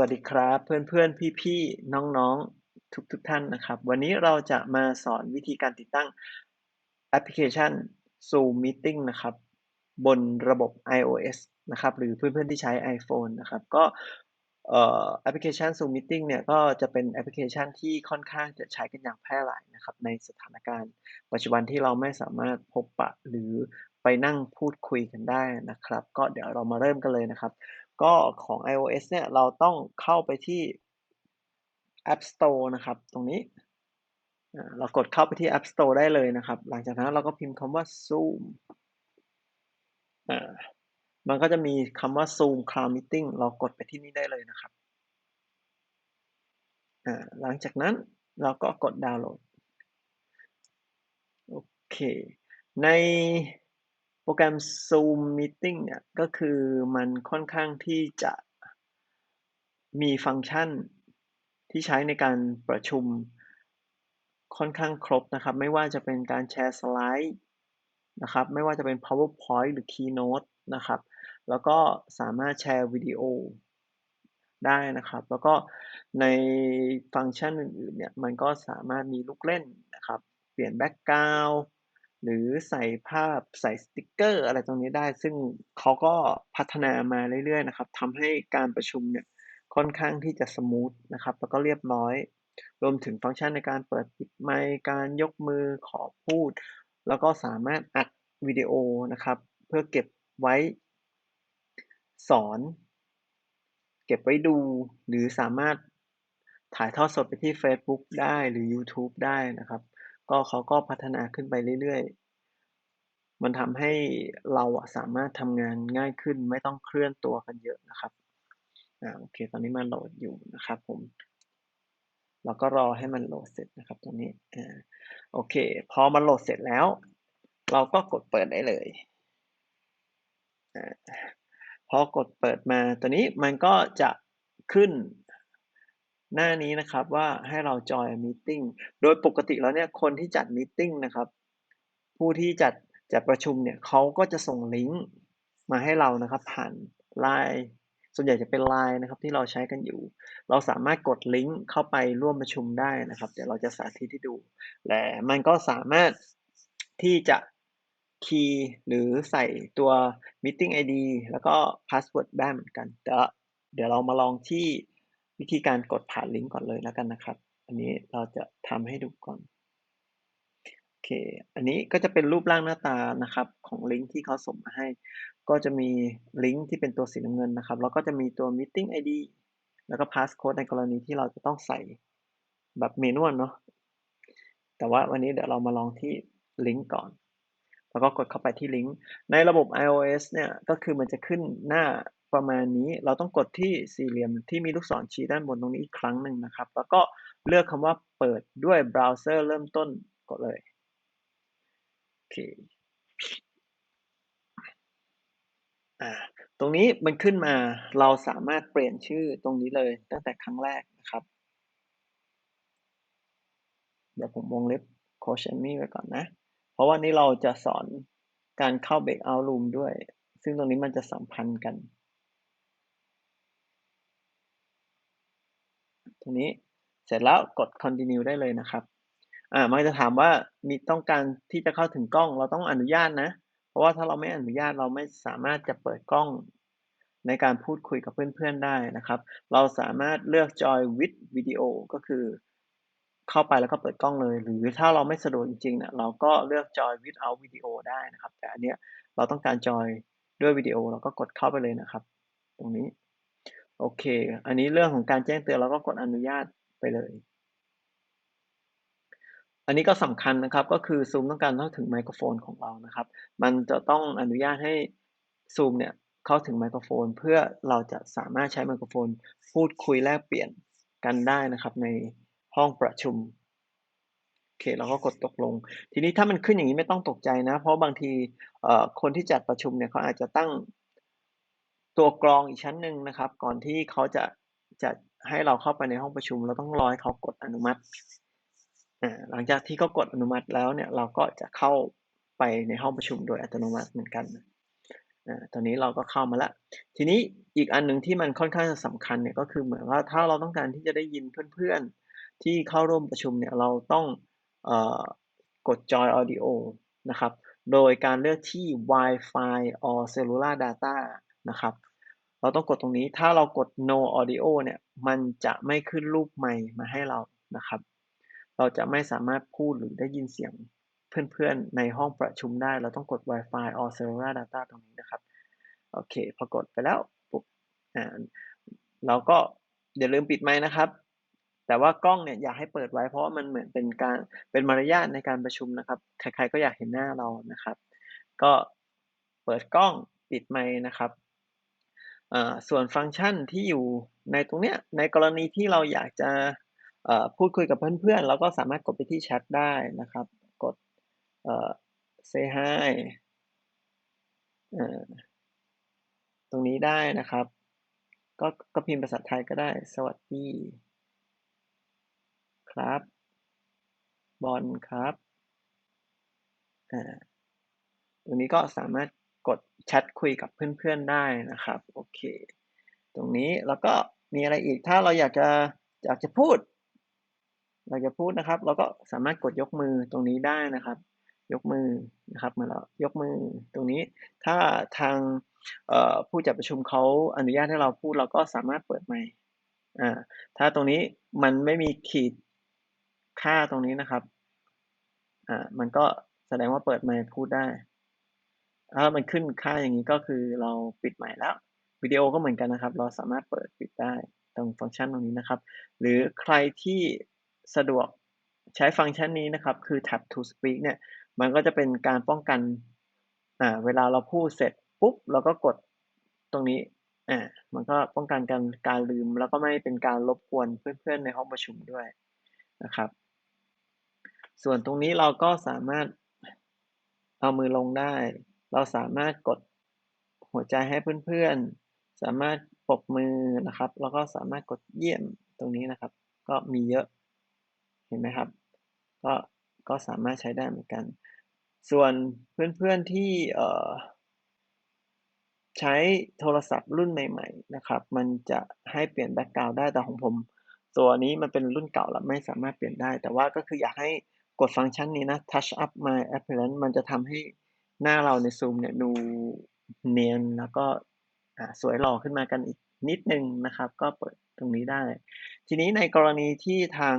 วัสดีครับเพื่อนๆพี่ๆน้องๆทุกๆท่านนะครับ วันนี้เราจะมาสอนวิธีการติดตั้งแอปพลิเคชัน Zoom Meeting นะครับ บนระบบ iOS นะครับ หรือเพื่อนๆที่ใช้ iPhone นะครับ ก็แอปพลิเคชัน Zoom Meeting เนี่ยก็จะเป็นแอปพลิเคชันที่ค่อนข้างจะใช้กันอย่างแพร่หลายนะครับ ในสถานการณ์ ปัจจุบันที่เราไม่สามารถพบปะหรือไปนั่งพูดคุยกันได้นะครับ ก็เดี๋ยวเรามาเริ่มกันเลยนะครับ ก็ของ iOS เนี่ยเราต้องเข้าไปที่ App Store นะครับ ตรงนี้ เรากดเข้าไปที่ App Store ได้เลยนะครับ หลังจากนั้นเราก็พิมพ์คำว่า Zoom มันก็จะมีคำว่า Zoom Cloud Meeting เรากดไปที่นี่ได้เลยนะครับ หลังจากนั้นเราก็กดดาวน์โหลด โอเค ใน โปรแกรม Zoom Meeting เนี่ยก็คือมันค่อนข้างที่จะมีฟังก์ชันที่ใช้ในการประชุมค่อนข้างครบนะครับ ไม่ว่าจะเป็นการแชร์สไลด์นะครับ ไม่ว่าจะเป็น PowerPoint หรือ Keynote นะครับ แล้วก็สามารถแชร์วิดีโอได้นะครับ แล้วก็ในฟังก์ชันอื่นๆเนี่ยมันก็สามารถมีลูกเล่นนะครับ เปลี่ยนแบ็กกราวด์ หรือใส่ภาพ ใส่สติกเกอร์ อะไรตรงนี้ได้ ซึ่งเขาก็พัฒนามาเรื่อย ๆ นะครับ ทำให้การประชุมเนี่ยค่อนข้างที่จะสมูทนะครับ แล้วก็เรียบร้อย รวมถึงฟังก์ชันในการเปิดปิดไมค์ การยกมือขอพูด แล้วก็สามารถอัดวิดีโอนะครับ เพื่อเก็บไว้สอน เก็บไว้ดู หรือสามารถถ่ายทอดสดไปที่ Facebook ได้หรือ YouTube ได้นะครับ ก็เขาก็พัฒนาขึ้นไปเรื่อย ๆ มันทำให้เราสามารถทำงานง่ายขึ้น ไม่ต้องเคลื่อนตัวกันเยอะนะครับ อ่า โอเค ตอนนี้มันโหลดอยู่นะครับผมเราก็รอให้มันโหลดเสร็จนะครับตรงนี้ อ่า โอเค พอมันโหลดเสร็จแล้ว เราก็กดเปิดได้เลยอพอกดเปิดมาตัวนี้มันก็จะขึ้น หน้านี้นะครับว่าให้เราจอยมีติ้งโดยปกติแล้วเนี่ยคนที่จัดมีติ้งนะครับ ผู้ที่จัดจัดประชุมเนี่ยเขาก็จะส่งลิงก์มาให้เรานะครับ ผ่านไลน์ส่วนใหญ่จะเป็นไลน์นะครับที่เราใช้กันอยู่ เราสามารถกดลิงก์เข้าไปร่วมประชุมได้นะครับ เดี๋ยวเราจะสาธิตให้ดู และมันก็สามารถที่จะคีย์หรือใส่ตัว meeting ID แล้วก็ password ได้เหมือนกัน เดี๋ยวเดี๋ยวเรามาลองที่ วิธีการกดผ่านลิงก์ก่อนเลยแล้วกันนะครับ อันนี้เราจะทำให้ดูก่อนโอเค อันนี้ก็จะเป็นรูปร่างหน้าตานะครับของลิงก์ที่เขาส่งมาให้ ก็จะมีลิงก์ที่เป็นตัวสีน้ำเงินนะครับแล้วก็จะมีตัว meeting ID แล้วก็ passcode ในกรณีที่เราจะต้องใส่แบบเมนวลเนาะแต่ว่าวันนี้เดี๋ยวเรามาลองที่ลิงก์ก่อน แล้วก็กดเข้าไปที่ลิงก์ ในระบบ iOS เนี่ย ก็คือมันจะขึ้นหน้า ประมาณนี้เราต้องกดที่สี่เหลี่ยมที่มีลูกศรชี้ด้านบนตรงนี้อีกครั้งหนึ่งนะครับ แล้วก็เลือกคำว่าเปิดด้วยเบราว์เซอร์เริ่มต้นกดเลยโอเคอ่าตรงนี้มันขึ้นมาเราสามารถเปลี่ยนชื่อตรงนี้เลยตั้งแต่ครั้งแรกนะครับ เดี๋ยวผมวงเล็บโคชเอมี่ไว้ก่อนนะ เพราะว่านี้เราจะสอนการเข้าเบรกเอาท์รูมด้วย ซึ่งตรงนี้มันจะสัมพันธ์กัน รงนี้เสร็จแล้วกด continue ได้เลยนะครับอ่ามันจะถามว่ามีต้องการที่จะเข้าถึงกล้อง เราต้องอนุญาตนะ เพราะว่าถ้าเราไม่อนุญาตเราไม่สามารถจะเปิดกล้องในการพูดคุยกับเพื่อนๆได้นะครับ เราสามารถเลือก join with video ก็คือ เข้าไปแล้วก็เปิดกล้องเลย หรือถ้าเราไม่สะดวกจริงๆเนี่ยเราก็เลือก join without video ได้นะครับ แต่อันเนี้ยเราต้องการ join ด้วยวิดีโอเราก็กดเข้าไปเลยนะครับ ตรงนี้ โอเค อันนี้เรื่องของการแจ้งเตือนเราก็กดอนุญาตไปเลย อันนี้ก็สำคัญนะครับ ก็คือซูมต้องการเข้าถึงไมโครโฟนของเรานะครับ มันจะต้องอนุญาตให้ซูมเนี่ยเข้าถึงไมโครโฟน เพื่อเราจะสามารถใช้ไมโครโฟน พูดคุยแลกเปลี่ยนกันได้นะครับ ในห้องประชุมโอเคเราก็กดตกลง ทีนี้ถ้ามันขึ้นอย่างนี้ไม่ต้องตกใจนะ เพราะบางทีคนที่จัดประชุมเนี่ยเขาอาจจะตั้ง ตัวกรองอีกชั้นหนึ่งนะครับ ก่อนที่เขาจะจะให้เราเข้าไปในห้องประชุม เราต้องรอให้เขากดอนุมัติหลังจากที่เขากดอนุมัติแล้วเนี่ยเราก็จะเข้าไปในห้องประชุมโดยอัตโนมัติเหมือนกันตอนนี้เราก็เข้ามาแล้วทีนี้อีกอันหนึ่งที่มันค่อนข้างจะสำคัญเนี่ยก็คือเหมือนว่าถ้าเราต้องการที่จะได้ยินเพื่อนๆ ที่เข้าร่วมประชุมเนี่ยเราต้องออกด Join Audio นะครับ โดยการเลือกที่ Wi-Fi or Cellular Data นะครับ เราต้องกดตรงนี้ถ้าเรากด No Audio เนี่ยมันจะไม่ขึ้นรูปไมค์มาให้เรานะครับ เราจะไม่สามารถพูดหรือได้ยินเสียงเพื่อนๆในห้องประชุมได้ เราต้องกด Wi-Fi or Cellular Data ตรงนี้นะครับ โอเค พอกดไปแล้วปุ๊บอ่าเราก็อย่าลืมปิดไมค์นะครับ แต่ว่ากล้องเนี่ยอยากให้เปิดไว้เพราะมันเหมือนเป็นการเป็นมารยาทในการประชุมนะครับ ใครๆก็อยากเห็นหน้าเรานะครับ ก็เปิดกล้องปิดไมค์นะครับ ส่วนฟังก์ชันที่อยู่ในตรงเนี้ยในกรณีที่เราอยากจะพูดคุยกับเพื่อนๆ เราก็สามารถกดไปที่แชตได้นะครับ กดเอ่อ Say Hi ตรงนี้ได้นะครับ ก็ก็พิมพ์ภาษาไทยก็ได้ สวัสดี ครับ บอลครับตรงนี้ก็สามารถ กดแชตคุยกับเพื่อนๆได้นะครับ โอเค ตรงนี้แล้วก็มีอะไรอีกถ้าเราอยากจะอยากจะพูดอยากจะพูดนะครับ เราก็สามารถกดยกมือตรงนี้ได้นะครับ ยกมือนะครับเมือเรายกมือตรงนี้ ถ้าทางผู้จัดประชุมเขาอนุญาตให้เราพูด เราก็สามารถเปิดไมค์ถ้าตรงนี้มันไม่มีขีดค่าตรงนี้นะครับ อ่า มันก็แสดงว่าเปิดไมค์พูดได้ ถ้ามันขึ้นค่าอย่างงี้ก็คือเราปิดไมค์แล้ววิดีโอก็เหมือนกันนะครับ เราสามารถเปิดปิดได้ตรงฟังก์ชันตรงนี้นะครับ หรือใครที่สะดวกใช้ฟังก์ชันนี้นะครับ คือ Tap to Speak เนี่ย มันก็จะเป็นการป้องกันอ่าเวลาเราพูดเสร็จปุ๊บเราก็กดตรงนี้อ่ามันก็ป้องกันการการลืม แล้วก็ไม่เป็นการรบกวนเพื่อนๆในห้องประชุมด้วยนะครับ ส่วนตรงนี้เราก็สามารถเอามือลงได้ เราสามารถกดหัวใจให้เพื่อนๆ สามารถปรบมือนะครับ แล้วก็สามารถกดเยี่ยมตรงนี้นะครับ ก็มีเยอะเห็นไหมครับ ก็ก็สามารถใช้ได้เหมือนกัน ส่วนเพื่อนๆที่เอ่อใช้โทรศัพท์รุ่นใหม่ๆนะครับ มันจะให้เปลี่ยนแบ็กกราวด์ได้ แต่ของผม ตัวนี้มันเป็นรุ่นเก่าแล้วไม่สามารถเปลี่ยนได้ แต่ว่าก็คืออยากให้กดฟังก์ชันนี้นะ Touch up my appearance มันจะทำให้ หน้าเราในซูมเนี่ยดูเนียนแล้วก็สวยหล่อขึ้นมากันอีกนิดนึงนะครับ ก็เปิดตรงนี้ได้ ทีนี้ในกรณีที่ทาง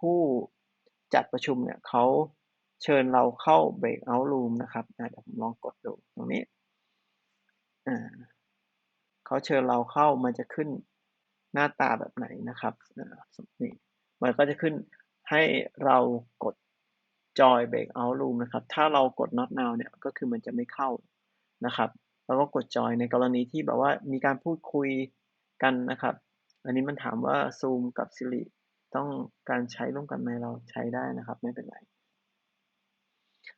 ผู้จัดประชุมเนี่ยเขาเชิญเราเข้า breakout room นะครับเดี๋ยวผมลองกดดูตรงนี้อ่าเขาเชิญเราเข้ามันจะขึ้นหน้าตาแบบไหนนะครับนี่มันก็จะขึ้นให้เรากด join breakout room นะครับ ถ้าเรากด not now เนี่ย ก็คือมันจะไม่เข้านะครับเราก็กด join ในกรณีที่แบบว่ามีการพูดคุยกันนะครับ อันนี้มันถามว่า Zoom กับ Siri ต้องการใช้ร่วมกันไหมเราใช้ได้นะครับ ไม่เป็นไร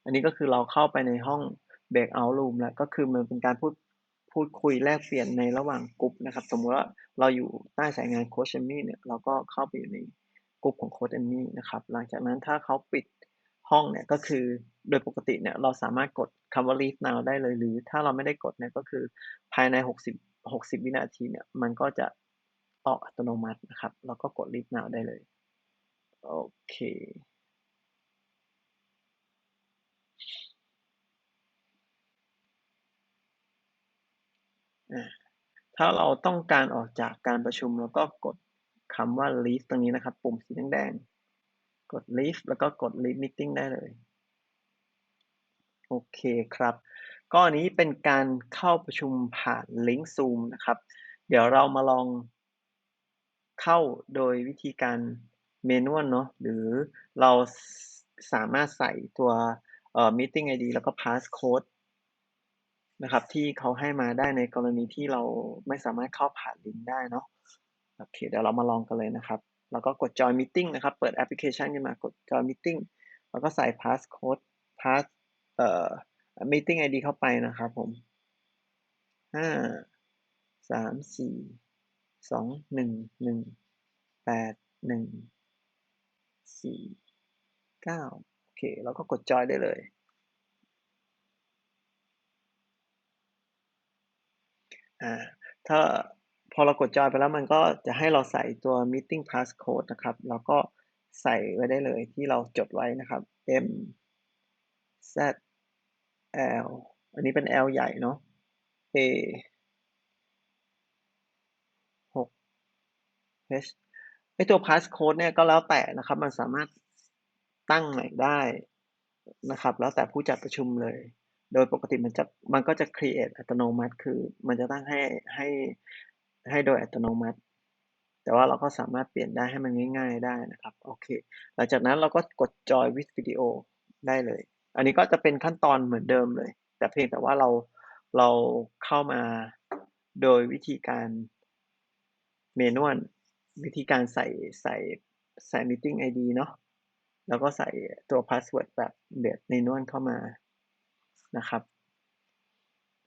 อันนี้ก็คือเราเข้าไปในห้อง breakout room แล้ว ก็คือมันเป็นการพูดพูดคุยแลกเปลี่ยนในระหว่างกรุ๊ปนะครับ สมมุติว่าเราอยู่ใต้สายงานโคชเอมมี่เนี่ย เราก็เข้าไปอยู่ในกรุ๊ปของโคชเอมมี่นะครับ หลังจากนั้นถ้าเขาปิด ห้องเนี่ยก็คือโดยปกติเนี่ยเราสามารถกดคำว่า leave now ได้เลย หรือถ้าเราไม่ได้กดเนี่ยก็คือภายใน 60 60 วินาทีเนี่ยมันก็จะออกอัตโนมัตินะครับเราก็กด leave now ได้เลย โอเค ถ้าเราต้องการออกจากการประชุมเราก็กดคำว่า leave ตรงนี้นะครับ ปุ่มสีแดงๆ กด leave แล้วก็กด leave meeting ได้เลย โอเคครับ ก็อันนี้เป็นการเข้าประชุมผ่านลิงก์ Zoom นะครับ เดี๋ยวเรามาลองเข้าโดยวิธีการ manual เนาะหรือเราสสามารถใส่ตัวเอ่อ meeting ID แล้วก็ passcode นะครับ ที่เขาให้มาได้ในกรณีที่เราไม่สามารถเข้าผ่านลิงก์ได้เนาะโอเคเดี๋ยวเรามาลองกันเลยนะครับ แล้วก็กด join meeting นะครับ เปิดแอปพลิเคชันขึ้นมากด join meeting แล้วก็ใส่ passcode pass เอ่อ meeting ID เข้าไปนะครับผม5 3 4 2 1 1 8 1 4 9โอเค แล้วก็กดจอยน์ได้เลยอ่าถ้า พอเรากดจอยไปแล้วมันก็จะให้เราใส่ตัว meeting passcode นะครับแล้วก็ใส่ไว้ได้เลยที่เราจดไว้นะครับ M Z L อันนี้เป็น L ใหญ่เนาะ A 6 H ไอตัว passcode เนี่ยก็แล้วแต่นะครับ มันสามารถตั้งใหม่ได้นะครับ แล้วแต่ผู้จัดประชุมเลย โดยปกติมันจะมันก็จะ create อัตโนมัติ คือมันจะตั้งให้ให้ ให้โดยอัตโนมัติ แต่ว่าเราก็สามารถเปลี่ยนได้ให้มันง่าย ๆ ได้นะครับ โอเค หลังจากนั้นเราก็กด Join with Video ได้เลย อันนี้ก็จะเป็นขั้นตอนเหมือนเดิมเลย แต่เพียงแต่ว่าเราเราเข้ามาโดยวิธีการ manual วิธีการใส่ใส่ใส่ meeting ID เนาะแล้วก็ใส่ตัวพาสเวิร์ดแบบแบบ manual เข้ามานะครับ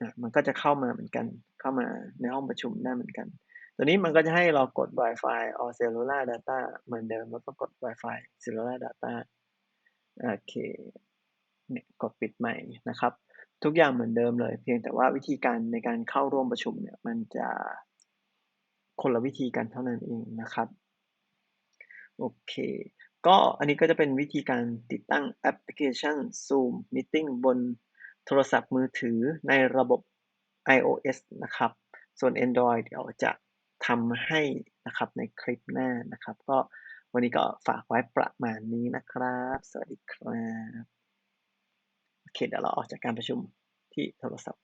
อ่ามันก็จะเข้ามาเหมือนกัน เข้ามาในห้องประชุมได้เหมือนกัน ตัวนี้มันก็จะให้เรากด Wi-Fi or cellular data เหมือนเดิมแล้วก็กด Wi-Fi cellular data โอเคเนี่ยกดปิดใหม่นะครับ ทุกอย่างเหมือนเดิมเลย เพียงแต่ว่าวิธีการในการเข้าร่วมประชุมเนี่ยมันจะคนละวิธีกันเท่านั้นเองนะครับโอเค ก็อันนี้ก็จะเป็นวิธีการติดตั้งแอปพลิเคชัน Zoom Meeting บน โทรศัพท์มือถือในระบบ iOS นะครับ ส่วน Android เดี๋ยวจะทำให้นะครับในคลิปหน้านะครับ ก็วันนี้ก็ฝากไว้ประมาณนี้นะครับ สวัสดีครับโอเคเดี๋ยวเราออกจากการประชุมที่โทรศัพท์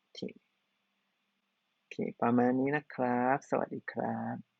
โอเคโอเคประมาณนี้นะครับ สวัสดีครับ